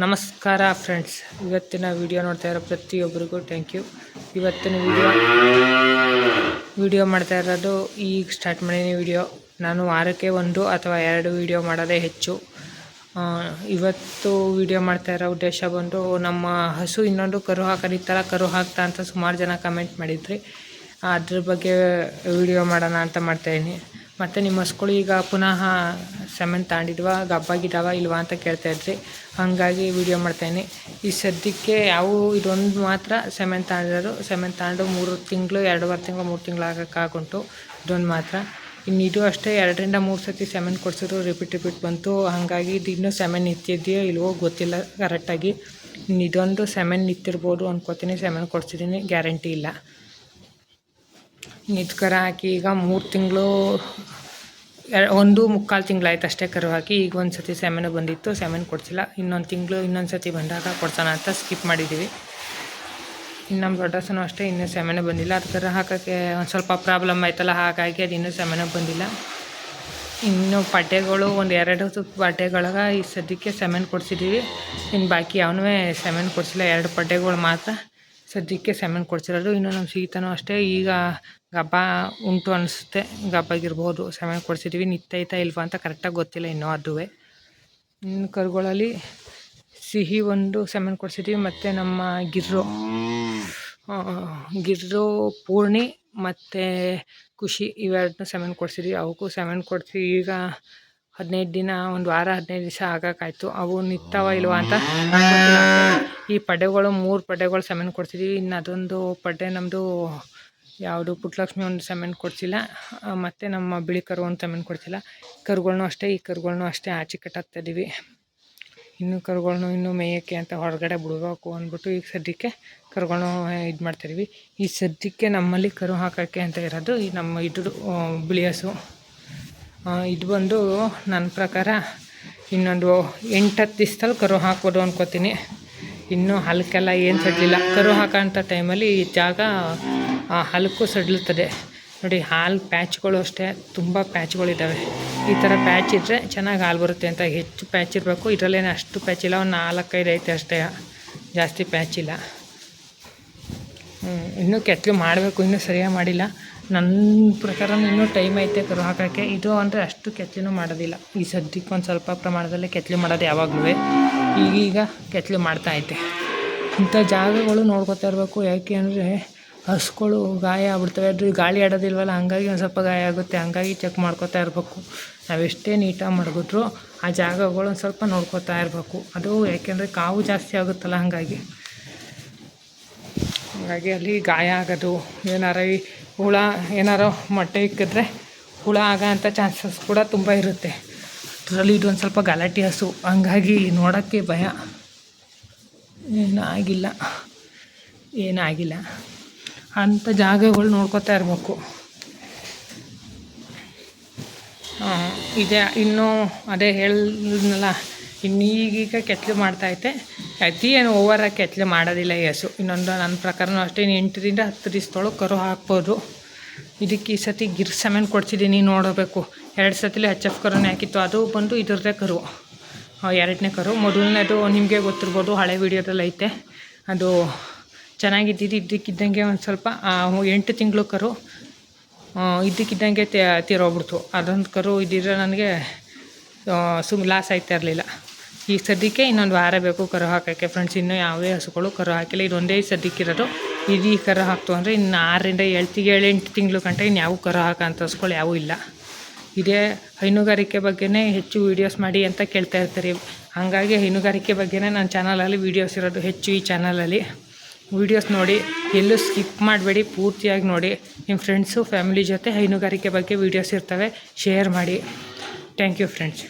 ನಮಸ್ಕಾರ ಫ್ರೆಂಡ್ಸ್ ಇವತ್ತಿನ ವಿಡಿಯೋ ನೋಡ್ತಾ ಇರೋ ಪ್ರತಿಯೊಬ್ಬರಿಗೂ ಥ್ಯಾಂಕ್ ಯು ಇವತ್ತಿನ ವಿಡಿಯೋ ವಿಡಿಯೋ ಮಾಡ್ತಾ ಇರೋದು ಈಗ ಸ್ಟಾರ್ಟ್ ಮಾಡೀನಿ ವಿಡಿಯೋ ನಾನು ವಾರಕ್ಕೆ ಒಂದು ಅಥವಾ ಎರಡು ವಿಡಿಯೋ ಮಾಡೋದೇ ಹೆಚ್ಚು. ಇವತ್ತು ವಿಡಿಯೋ ಮಾಡ್ತಾ ಇರೋ ಉದ್ದೇಶ ಬಂದು ನಮ್ಮ ಹಸು ಇನ್ನೊಂದು ಕರು ಹಾಕರಿತ್ತಲ್ಲ ಕರು ಹಾಕ್ತಾ ಅಂತ ಸುಮಾರು ಜನ ಕಮೆಂಟ್ ಮಾಡಿದ್ರಿ. ಅದ್ರ ಬಗ್ಗೆ ವಿಡಿಯೋ ಮಾಡೋಣ ಅಂತ ಮಾಡ್ತಾಯಿದ್ದೀನಿ ಮತ್ತು ನಿಮ್ಮ ಹಸುಗಳು ಈಗ ಪುನಃ ಸೆಮೆನ್ ತಾಂಡಿದ್ವಾ, ಗಬ್ಬಾಗಿದ್ದಾವ ಇಲ್ವಾ ಅಂತ ಕೇಳ್ತಾ ಇದ್ರಿ. ಹಾಗಾಗಿ ವಿಡಿಯೋ ಮಾಡ್ತಾಯಿನಿ ಈ ಸದ್ಯಕ್ಕೆ ಯಾವ ಇದೊಂದು ಮಾತ್ರ ಸೆಮೆನ್ ತಗೊಂಡಿರೋದು ಸೆಮೆನ್ ತಗೊಂಡು ಮೂರು ತಿಂಗಳು, ಎರಡೂವರೆ ತಿಂಗಳು, ಮೂರು ತಿಂಗಳು ಆಗೋಕ್ಕಾಗುಂಟು. ಇದೊಂದು ಮಾತ್ರ. ಇನ್ನು ಇದು ಅಷ್ಟೇ, ಎರಡರಿಂದ ಮೂರು ಸತಿ ಸೆಮೆನ್ ಕೊಡ್ಸಿದ್ರು ರಿಪೀಟ್ ರಿಪೀಟ್ ಬಂತು. ಹಾಗಾಗಿ ಇದು ಇನ್ನೂ ಸೆಮೆನ್ ನಿಂತಿದೆಯೋ ಇಲ್ವೋ ಗೊತ್ತಿಲ್ಲ ಕರೆಕ್ಟಾಗಿ ಇದೊಂದು ಸೆಮೆನ್ ನಿಂತಿರ್ಬೋದು ಅಂದ್ಕೋತೀನಿ ಸೆಮೆನ್ ಕೊಡ್ಸಿದ್ದೀನಿ ಗ್ಯಾರಂಟಿ ಇಲ್ಲ. ಇದು ಕರ ಹಾಕಿ ಈಗ ಮೂರು ತಿಂಗಳು ಒಂದು ಮುಕ್ಕಾಲು ತಿಂಗಳಾಯ್ತು ಅಷ್ಟೇ ಕರು ಹಾಕಿ, ಈಗ ಒಂದು ಸತಿ ಸೆಮೆನು ಬಂದಿತ್ತು ಸೆಮೆನ್ ಕೊಡ್ಸಿಲ್ಲ. ಇನ್ನೊಂದು ತಿಂಗಳು, ಇನ್ನೊಂದು ಸತಿ ಬಂದಾಗ ಕೊಡ್ಸೋಣ ಅಂತ ಸ್ಕಿಪ್ ಮಾಡಿದ್ದೀವಿ ಇನ್ನು ನಮ್ಮ ದೊಡ್ಡಸನು ಅಷ್ಟೇ, ಇನ್ನೂ ಸೆಮೆನು ಬಂದಿಲ್ಲ. ಅದು ಕರ ಹಾಕೋಕ್ಕೆ ಒಂದು ಸ್ವಲ್ಪ ಪ್ರಾಬ್ಲಮ್ ಆಯ್ತಲ್ಲ, ಹಾಗಾಗಿ ಅದು ಇನ್ನೂ ಸೆಮೆನು ಬಂದಿಲ್ಲ. ಇನ್ನು ಪಡ್ಡೆಗಳು ಒಂದು ಎರಡು ಪಡ್ಡೆಗಳಾಗ ಈ ಸದ್ಯಕ್ಕೆ ಸೆಮೆನ್ ಕೊಡ್ಸಿದ್ದೀವಿ ಇನ್ನು ಬಾಕಿ ಅವನೂ ಸೆಮೆನ್ ಕೊಡಿಸಿಲ್ಲ, ಎರಡು ಪಡ್ಡೆಗಳು ಮಾತ್ರ. ಸದ್ಯಕ್ಕೆ ಸೆಮೆಂಟ್ ಕೊಡ್ಸಿರೋದು. ಇನ್ನು ನಮ್ಮ ಸೀತನೂ ಅಷ್ಟೇ. ಈಗ ಗಬ್ಬ ಉಂಟು ಅನಿಸುತ್ತೆ. ಗಬ್ಬಾಗಿರ್ಬೋದು. ಸೆಮೆನ್ ಕೊಡ್ಸಿದ್ದೀವಿ ನಿತ್ತೈತಾ ಇಲ್ವಾ ಅಂತ ಕರೆಕ್ಟಾಗಿ ಗೊತ್ತಿಲ್ಲ ಇನ್ನೂ ಅದುವೇ. ಇನ್ನು ಕರುಗಳಲ್ಲಿ ಸಿಹಿ ಒಂದು ಸೆಮೆನ್ ಕೊಡ್ಸಿದ್ದೀವಿ ಮತ್ತು ನಮ್ಮ ಗಿರ್ರು. ಗಿರ್ರು, ಪೂರ್ಣಿ ಮತ್ತು ಖುಷಿ ಇವೆರಡನ್ನೂ ಸೆಮೆನ್ ಕೊಡ್ಸಿದ್ವಿ. ಅವಕ್ಕೂ ಸೆಮೆನ್ ಕೊಡಿಸಿ ಈಗ ಹದಿನೈದು ದಿನ, ಒಂದು ವಾರ, ಹದಿನೈದು ದಿವಸ ಆಗೋಕ್ಕಾಯ್ತು. ಅವು ನಿಂತಾವ ಇಲ್ವಾ ಅಂತ ಈ ಪಡೆಗಳು ಮೂರು ಪಡೆಗಳು ಸಮೇನ್ ಕೊಡ್ತಿದ್ದೀವಿ ಇನ್ನು ಅದೊಂದು ಪಡ್ಡೆ ನಮ್ಮದು ಯಾವುದು ಪುಟ್ಟಲಕ್ಷ್ಮಿ ಒಂದು ಸಮೇನ್ ಕೊಡ್ಸಿಲ್ಲ. ಮತ್ತು ನಮ್ಮ ಬಿಳಿ ಕರು ಒಂದು ಸಮೇನ್ ಕೊಡ್ಸಿಲ್ಲ. ಕರುಗಳನ್ನೂ ಅಷ್ಟೇ, ಈ ಕರುಗಳನ್ನೂ ಅಷ್ಟೇ ಆಚೆ ಕಟ್ಟಾಕ್ತಾ ಇದ್ದೀವಿ ಇನ್ನು ಕರುಗಳನ್ನು ಇನ್ನೂ ಮೇಯೋಕ್ಕೆ ಅಂತ ಹೊರಗಡೆ ಬಿಡಬೇಕು ಅಂದ್ಬಿಟ್ಟು ಈಗ ಸದ್ಯಕ್ಕೆ ಕರುಗಳನ್ನು ಇದು ಮಾಡ್ತಿದ್ದೀವಿ ಈ ಸದ್ಯಕ್ಕೆ ನಮ್ಮಲ್ಲಿ ಕರು ಹಾಕೋಕ್ಕೆ ಅಂತ ಇರೋದು ಈ ನಮ್ಮ ಇದು ಬಿಳಿ ಹಸು ಇದು ಬಂದು ನನ್ನ ಪ್ರಕಾರ ಇನ್ನೊಂದು ಎಂಟತ್ತು ದಿವ್ಸದಲ್ಲಿ ಕರು ಹಾಕ್ಬೋದು ಅಂದ್ಕೋತೀನಿ ಇನ್ನೂ ಹಲ್ಕೆಲ್ಲ ಏನು ಸಡ್ಲಿಲ್ಲ. ಕರು ಹಾಕೋಂಥ ಟೈಮಲ್ಲಿ ಈ ಜಾಗ ಹಲ್ಕು ಸಡ್ಲುತ್ತದೆ. ನೋಡಿ, ಹಾಲು ಪ್ಯಾಚ್ಗಳು ಅಷ್ಟೇ, ತುಂಬ ಪ್ಯಾಚ್ಗಳಿದ್ದಾವೆ ಈ ಥರ ಪ್ಯಾಚ್ ಇದ್ದರೆ ಚೆನ್ನಾಗಿ ಹಾಲು ಬರುತ್ತೆ ಅಂತ ಹೆಚ್ಚು ಪ್ಯಾಚ್ ಇರಬೇಕು. ಇದರಲ್ಲೇನು ಅಷ್ಟು ಪ್ಯಾಚ್ ಇಲ್ಲ, ಒಂದು ನಾಲ್ಕೈದು ಐತೆ ಅಷ್ಟೇ. ಜಾಸ್ತಿ ಪ್ಯಾಚ್ ಇಲ್ಲ. ಇನ್ನೂ ಕೆತ್ತಲು ಮಾಡಬೇಕು, ಇನ್ನೂ ಸರಿಯಾಗಿ ಮಾಡಿಲ್ಲ. ನನ್ನ ಪ್ರಕಾರ ಇನ್ನೂ ಟೈಮ್ ಐತೆ ಕರು ಹಾಕೋಕ್ಕೆ. ಇದು ಅಂದರೆ ಅಷ್ಟು ಕೆತ್ತಲು ಮಾಡೋದಿಲ್ಲ. ಈ ಸದ್ಯಕ್ಕೆ ಒಂದು ಸ್ವಲ್ಪ ಪ್ರಮಾಣದಲ್ಲಿ ಕೆತ್ತಲು ಮಾಡೋದು ಯಾವಾಗಲೂ. ಈಗೀಗ ಕೆತ್ತಲು ಮಾಡ್ತಾ ಐತೆ ಇಂಥ ಜಾಗಗಳು ನೋಡ್ಕೊತಾ ಇರಬೇಕು. ಯಾಕೆ ಅಂದರೆ ಹಸುಗಳು ಗಾಯ ಆಗ್ಬಿಡ್ತವೆ. ಅದು ಗಾಳಿ ಆಡೋದಿಲ್ವಲ್ಲ, ಹಂಗಾಗಿ ಒಂದು ಸ್ವಲ್ಪ ಗಾಯ ಆಗುತ್ತೆ. ಹಂಗಾಗಿ ಚೆಕ್ ಮಾಡ್ಕೋತಾ ಇರಬೇಕು. ನಾವೆಷ್ಟೇ ನೀಟಾಗಿ ಮಡಗಿದ್ರು ಆ ಜಾಗಗಳು ಒಂದು ಸ್ವಲ್ಪ ನೋಡ್ಕೋತಾ ಇರಬೇಕು. ಅದು ಯಾಕೆಂದರೆ ಕಾವು ಜಾಸ್ತಿ ಆಗುತ್ತಲ್ಲ, ಹಾಗಾಗಿ. ಹಾಗಾಗಿ ಅಲ್ಲಿ ಗಾಯ ಆಗೋದು, ಏನಾರ ಹುಳ ಏನಾರೋ ಮೊಟ್ಟೆ ಇಕ್ಕಿದ್ರೆ ಹುಳ ಆಗೋ ಅಂಥ ಚಾನ್ಸಸ್ ಕೂಡ ತುಂಬ ಇರುತ್ತೆ. ಅದರಲ್ಲಿ ಇದೊಂದು ಸ್ವಲ್ಪ ಗಲಾಟೆ ಹಸು. ಹಂಗಾಗಿ ನೋಡೋಕ್ಕೆ ಭಯ. ಏನೂ ಆಗಿಲ್ಲ ಏನೂ ಆಗಿಲ್ಲ ಅಂಥ ಜಾಗಗಳು ನೋಡ್ಕೋತಾ ಇರಬೇಕು. ಇದೆ. ಇನ್ನೂ ಅದೇ ಹೇಳಿದ್ನಲ್ಲ, ಇನ್ನೀಗೀಗ ಕೆತ್ತಲು ಮಾಡ್ತೈತೆ ಅತಿ ಏನು ಓವರ್ ಹಾಕಿ ಕೆತ್ತಲು ಮಾಡೋದಿಲ್ಲ ಹಸು. ಇನ್ನೊಂದು ನನ್ನ ಪ್ರಕಾರನೂ ಅಷ್ಟೇ ಎಂಟರಿಂದ ಹತ್ತು ದಿವಸದೊಳಗೆ ಕರು ಹಾಕ್ಬೋದು. ಇದಕ್ಕೆ ಈ ಸತಿ ಗಿರ್ ಸಮೇನ್ ಕೊಡ್ಸಿದ್ದೀನಿ, ನೋಡಬೇಕು. ಎರಡು ಸತಿಲಿ ಎಚ್ ಎಫ್ ಕರುನೇ ಹಾಕಿತ್ತು, ಅದು ಬಂದು ಇದರದೇ ಕರು. ಎರಡನೇ ಕರು. ಮೊದಲನೇದು ನಿಮಗೆ ಗೊತ್ತಿರ್ಬೋದು, ಹಳೆ ವೀಡಿಯೋದಲ್ಲಿ ಐತೆ. ಅದು ಚೆನ್ನಾಗಿದ್ದಿದ್ದು ಇದ್ದಕ್ಕಿದ್ದಂಗೆ ಒಂದು ಸ್ವಲ್ಪ ಎಂಟು ತಿಂಗಳು ಕರು ಇದ್ದಕ್ಕಿದ್ದಂಗೆ ತೀರೋಗ್ಬಿಡ್ತು. ಅದೊಂದು ಕರು ಇದ್ದಿದ್ರೆ ನನಗೆ ಸುಮ್ ಲಾಸ್ ಆಯ್ತಾ ಇರಲಿಲ್ಲ. ಈ ಸದ್ಯಕ್ಕೆ ಇನ್ನೊಂದು ವಾರ ಬೇಕು ಕರು ಹಾಕೋಕ್ಕೆ ಫ್ರೆಂಡ್ಸ್ ಇನ್ನೂ ಯಾವುದೇ ಹಸುಗಳು ಕರು ಹಾಕಿಲ್ಲ. ಇದೊಂದೇ ಸದ್ಯಕ್ಕಿರೋದು ಇದು ಈ ಕರು ಹಾಕ್ತು ಅಂದರೆ ಇನ್ನು ಆರರಿಂದ ಏಳು ಏಳೆಂಟು ಏಳು ಎಂಟು ತಿಂಗಳು ಗಂಟೆ ಇನ್ನು ಯಾವ ಕರು ಹಾಕೋಂಥ ಹಸುಗಳು ಯಾವೂ ಇಲ್ಲ. ಇದೇ ಹೈನುಗಾರಿಕೆ ಬಗ್ಗೆನೇ ಹೆಚ್ಚು ವೀಡಿಯೋಸ್ ಮಾಡಿ ಅಂತ ಕೇಳ್ತಾ ಇರ್ತೀರಿ. ಹಾಗಾಗಿ ಹೈನುಗಾರಿಕೆ ಬಗ್ಗೆನೇ ನನ್ನ ಚಾನಲಲ್ಲಿ ವೀಡಿಯೋಸ್ ಇರೋದು ಹೆಚ್ಚು ಈ ಚಾನಲಲ್ಲಿ ವೀಡಿಯೋಸ್ ನೋಡಿ, ಎಲ್ಲೂ ಸ್ಕಿಪ್ ಮಾಡಬೇಡಿ, ಪೂರ್ತಿಯಾಗಿ ನೋಡಿ. ನಿಮ್ಮ ಫ್ರೆಂಡ್ಸು ಫ್ಯಾಮಿಲಿ ಜೊತೆ ಹೈನುಗಾರಿಕೆ ಬಗ್ಗೆ ವೀಡಿಯೋಸ್ ಇರ್ತವೆ ಶೇರ್ ಮಾಡಿ. Thank you friends